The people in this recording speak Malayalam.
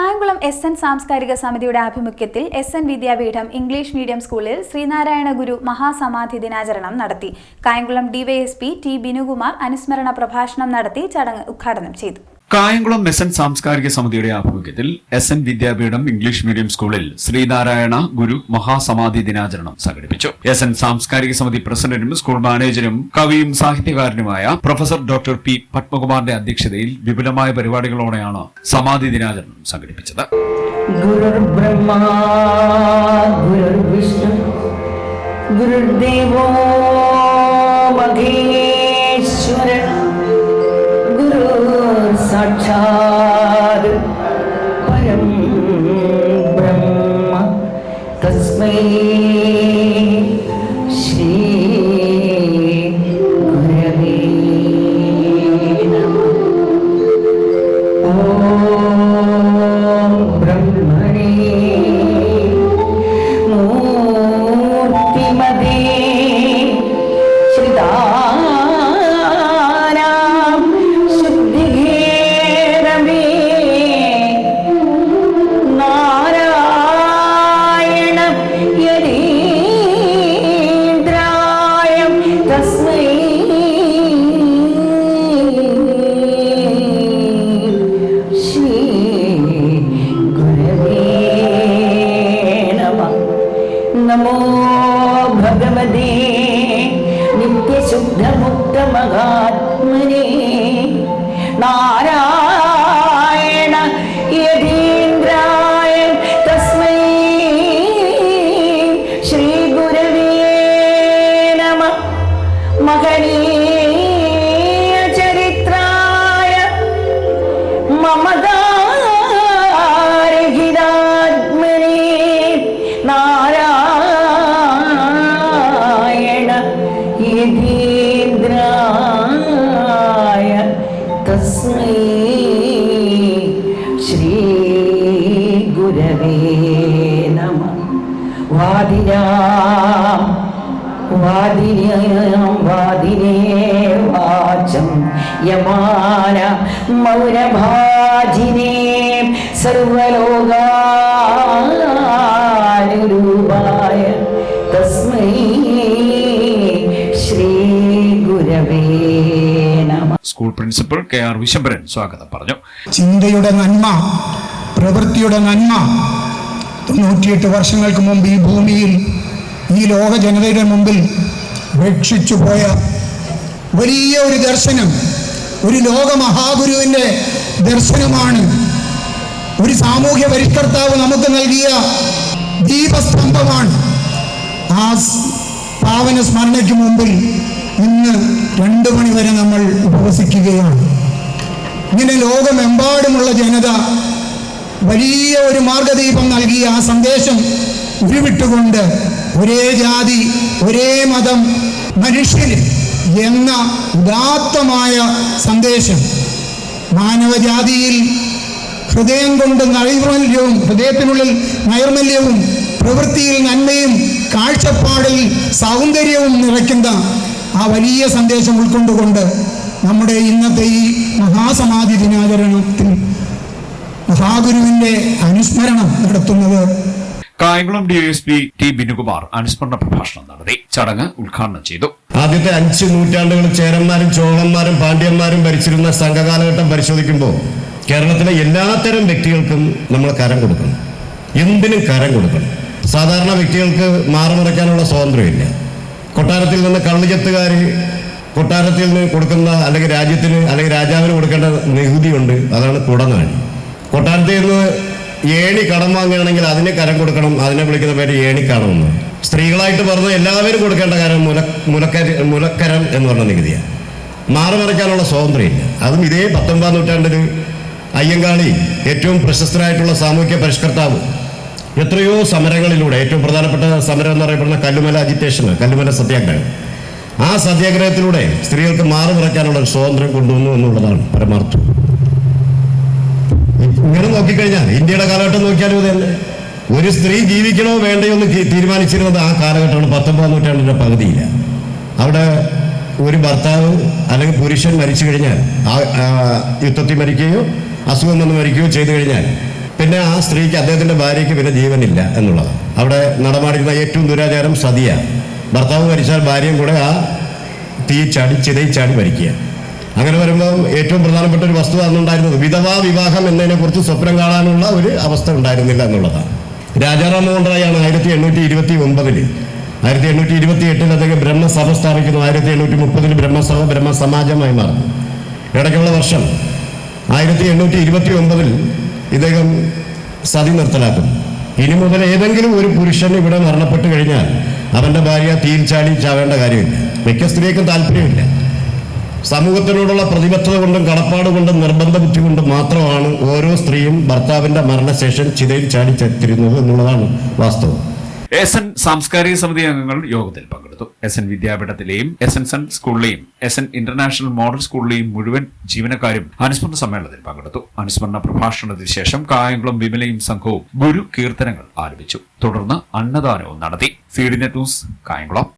കായംകുളം എസ് എൻ സാംസ്കാരിക സമിതിയുടെ ആഭിമുഖ്യത്തിൽ S N Vidyapeedham English medium സ്കൂളിൽ ശ്രീനാരായണ ഗുരു മഹാസമാധി ദിനാചരണം നടത്തി. കായംകുളം ഡിവൈഎസ്പി ടി ബിനുകുമാർ അനുസ്മരണ പ്രഭാഷണം നടത്തി ചടങ്ങ് ഉദ്ഘാടനം ചെയ്തു. കായംകുളം മെസൻ സാംസ്കാരിക സമിതിയുടെ ആഭിമുഖ്യത്തിൽ S N Vidyapeedham English medium സ്കൂളിൽ ശ്രീനാരായണ ഗുരു മഹാസമാധി ദിനാചരണം സംഘടിപ്പിച്ചു. എസ് എൻ സാംസ്കാരിക സമിതി പ്രസിഡന്റും സ്കൂൾ മാനേജരും കവിയും സാഹിത്യകാരനുമായ പ്രൊഫസർ ഡോക്ടർ പി പത്മകുമാറിന്റെ അധ്യക്ഷതയിൽ വിപുലമായ പരിപാടികളോടെയാണ് സമാധി ദിനാചരണം സംഘടിപ്പിച്ചത്. ഗുരുദേവോ സാക്ഷാത് പരം ബ്രഹ്മ തസ്മൈ മഹാത്മനെ നാരായണ യതീന്ദ്രായ തസ്മൈ ശ്രീ ഗുരവേ നമ മകനീയ ചരിത്രായ മമതാ Indeed. വാദിനാം വാദിനാം വാദിനേ വാചം. യമാന മൗനഭാജിനേ സർവലോകാനുരൂപായ തസ്മൈ ശ്രീ ഗുരവേ school principal K R Vishambaran സ്വാഗതം പറഞ്ഞു. ചിന്തയുടെ നന്മ പ്രവൃത്തിയുടെ നന്മ തൊണ്ണൂറ്റിയെട്ട് വർഷങ്ങൾക്ക് മുമ്പ് ഈ ഭൂമിയിൽ ഈ ലോക ജനതയുടെ മുമ്പിൽ രക്ഷിച്ചു പോയ വലിയ ഒരു ദർശനം ഒരു ലോക മഹാഗുരുവിന്റെ ദർശനമാണ്. ഒരു സാമൂഹ്യ പരിഷ്കർത്താവ് നമുക്ക് നൽകിയ ദീപസ്തംഭമാണ്. ആ പാവന സ്മരണയ്ക്ക് മുമ്പിൽ ഇന്ന് രണ്ടു മണിവരെ നമ്മൾ ഉപവസിക്കുകയാണ്. ഇങ്ങനെ ലോകമെമ്പാടുമുള്ള ജനത വലിയ ഒരു മാർഗദീപം നൽകിയ ആ സന്ദേശം ഉരുവിട്ടുകൊണ്ട് ഒരേ ജാതി ഒരേ മതം മനുഷ്യൻ എന്ന ഉദാത്തമായ സന്ദേശം. മാനവജാതിയിൽ ഹൃദയം കൊണ്ട് നൈർമല്യവും ഹൃദയത്തിനുള്ളിൽ നൈർമല്യവും പ്രവൃത്തിയിൽ നന്മയും കാഴ്ചപ്പാടിൽ സൗന്ദര്യവും നിറയ്ക്കുന്ന ആ വലിയ സന്ദേശം ഉൾക്കൊണ്ടുകൊണ്ട് നമ്മുടെ ഇന്നത്തെ ഈ മഹാസമാധി ദിനാചരണത്തിൽ മഹാഗുരുവിന്റെ അനുസ്മരണം നടത്തുന്നത് കായംകുളം ഡിവൈഎസ്പി ടി ബിനുകുമാർ അനുസ്മരണ പ്രഭാഷണം നടത്തി. ചടങ്ങ് ഉദ്ഘാടനം ചെയ്തു. ആദ്യത്തെ അഞ്ച് നൂറ്റാണ്ടുകൾ ചേരന്മാരും ചോളന്മാരും പാണ്ഡ്യന്മാരും ഭരിച്ചിരുന്ന സംഘകാലഘട്ടം പരിശോധിക്കുമ്പോൾ കേരളത്തിലെ എല്ലാത്തരം വ്യക്തികൾക്കും നമ്മൾ കരം കൊടുക്കണം. എന്തിനും കരം കൊടുക്കണം. സാധാരണ വ്യക്തികൾക്ക് മാറുമറയ്ക്കാനുള്ള സ്വാതന്ത്ര്യമില്ല. കൊട്ടാരത്തിൽ നിന്ന് കള്ളുചെത്തുകാർ കൊട്ടാരത്തിൽ നിന്ന് കൊടുക്കുന്ന അല്ലെങ്കിൽ രാജ്യത്തിന് അല്ലെങ്കിൽ രാജാവിന് കൊടുക്കേണ്ട നികുതിയുണ്ട്. അതാണ് കുടനാഴി. കൊട്ടാരത്തിൽ നിന്ന് ഏണി കടം വാങ്ങുകയാണെങ്കിൽ അതിന് കരം കൊടുക്കണം. അതിനെ വിളിക്കുന്ന പേര് ഏണിക്കടമെന്ന് സ്ത്രീകളായിട്ട് പറഞ്ഞ എല്ലാവരും കൊടുക്കേണ്ട കാര്യം മുല മുലക്കര മുലക്കരം എന്ന് പറഞ്ഞ നികുതിയാണ്. മാറിമറിക്കാനുള്ള സ്വാതന്ത്ര്യമില്ല. അതും ഇതേ പത്തൊമ്പതാം നൂറ്റാണ്ടിൽ അയ്യങ്കാളി ഏറ്റവും പ്രശസ്തരായിട്ടുള്ള സാമൂഹ്യ പരിഷ്കർത്താവ് എത്രയോ സമരങ്ങളിലൂടെ ഏറ്റവും പ്രധാനപ്പെട്ട സമരം എന്ന് പറയപ്പെടുന്ന കല്ലുമല അജിറ്റേഷൻ കല്ലുമല സത്യാഗ്രഹം. ആ സത്യാഗ്രഹത്തിലൂടെ സ്ത്രീകൾക്ക് മാറുമറയ്ക്കാനുള്ള ഒരു സ്വാതന്ത്ര്യം കൊണ്ടുവന്നു എന്നുള്ളതാണ് പരമാർത്ഥം. ഇങ്ങനെ നോക്കിക്കഴിഞ്ഞാൽ ഇന്ത്യയുടെ കാലഘട്ടം നോക്കിയാലും ഇത് തന്നെ. ഒരു സ്ത്രീ ജീവിക്കണോ വേണ്ടയോ എന്ന് തീരുമാനിച്ചിരുന്നത് ആ കാലഘട്ടമാണ് പത്തൊമ്പതാം നൂറ്റാണ്ടിന്റെ പകുതിയില്ല അവിടെ ഒരു ഭർത്താവ് അല്ലെങ്കിൽ പുരുഷൻ മരിച്ചു കഴിഞ്ഞാൽ ആ യുദ്ധത്തിൽ മരിക്കുകയോ അസുഖം വന്ന് മരിക്കുകയോ ചെയ്തു കഴിഞ്ഞാൽ പിന്നെ ആ സ്ത്രീക്ക് അദ്ദേഹത്തിന്റെ ഭാര്യയ്ക്ക് പിന്നെ ജീവനില്ല എന്നുള്ളതാണ്. അവിടെ നടമാടിക്കുന്ന ഏറ്റവും ദുരാചാരം സതിയാണ് ഭർത്താവ് മരിച്ചാൽ ഭാര്യയും കൂടെ ആ തീ ചാടി ചിതയിൽ ചാടി മരിക്കുക. അങ്ങനെ വരുമ്പോൾ ഏറ്റവും പ്രധാനപ്പെട്ട ഒരു വസ്തു അന്നുണ്ടായിരുന്നത് വിധവാ വിവാഹം എന്നതിനെ കുറിച്ച് സ്വപ്നം കാണാനുള്ള ഒരു അവസ്ഥ ഉണ്ടായിരുന്നില്ല എന്നുള്ളതാണ്. രാജാറാം മോഹൻ റായാണ് ആയിരത്തി എണ്ണൂറ്റി ഇരുപത്തി ഒമ്പതിൽ ആയിരത്തി എണ്ണൂറ്റി ഇരുപത്തി എട്ടിൽ അദ്ദേഹം ബ്രഹ്മസഭ സ്ഥാപിക്കുന്നു ആയിരത്തി എണ്ണൂറ്റി മുപ്പതിൽ ബ്രഹ്മസഭ ബ്രഹ്മസമാജമായി മാറുന്നു. ഇടയ്ക്കുള്ള വർഷം ആയിരത്തി എണ്ണൂറ്റി ഇരുപത്തി ഒമ്പതിൽ ഇദ്ദേഹം സതി നിർത്തലാക്കും ഇനി മുതൽ ഏതെങ്കിലും ഒരു പുരുഷൻ ഇവിടെ മരണപ്പെട്ട് കഴിഞ്ഞാൽ അവന്റെ ഭാര്യ തീയിൽ ചാടി ചാവേണ്ട കാര്യമില്ല. മിക്ക സ്ത്രീക്കും താല്പര്യമില്ല. സമൂഹത്തിനോടുള്ള പ്രതിബദ്ധത കൊണ്ടും കടപ്പാട് കൊണ്ടും നിർബന്ധ ബുദ്ധി കൊണ്ടും മാത്രമാണ് ഓരോ സ്ത്രീയും ഭർത്താവിന്റെ മരണശേഷം ചിതയിൽ ചാടി ചത്തിരുന്നത് എന്നുള്ളതാണ് വാസ്തവം. എസ് എൻ സാംസ്കാരിക സമിതി അംഗങ്ങൾ യോഗത്തിൽ പങ്കെടുത്തു. എസ് എൻ വിദ്യാപീഠത്തിലെയും എസ് എൻ സൺ സ്കൂളിലെയും എസ് എൻ ഇന്റർനാഷണൽ മോഡൽ സ്കൂളിലെയും മുഴുവൻ ജീവനക്കാരും അനുസ്മരണ സമ്മേളനത്തിൽ പങ്കെടുത്തു. അനുസ്മരണ പ്രഭാഷണത്തിന് ശേഷം കായംകുളം വിമലയും സംഘവും ഗുരു കീർത്തനങ്ങൾ ആരംഭിച്ചു. തുടർന്ന് അന്നദാനവും നടത്തി. D news Kayamkulam.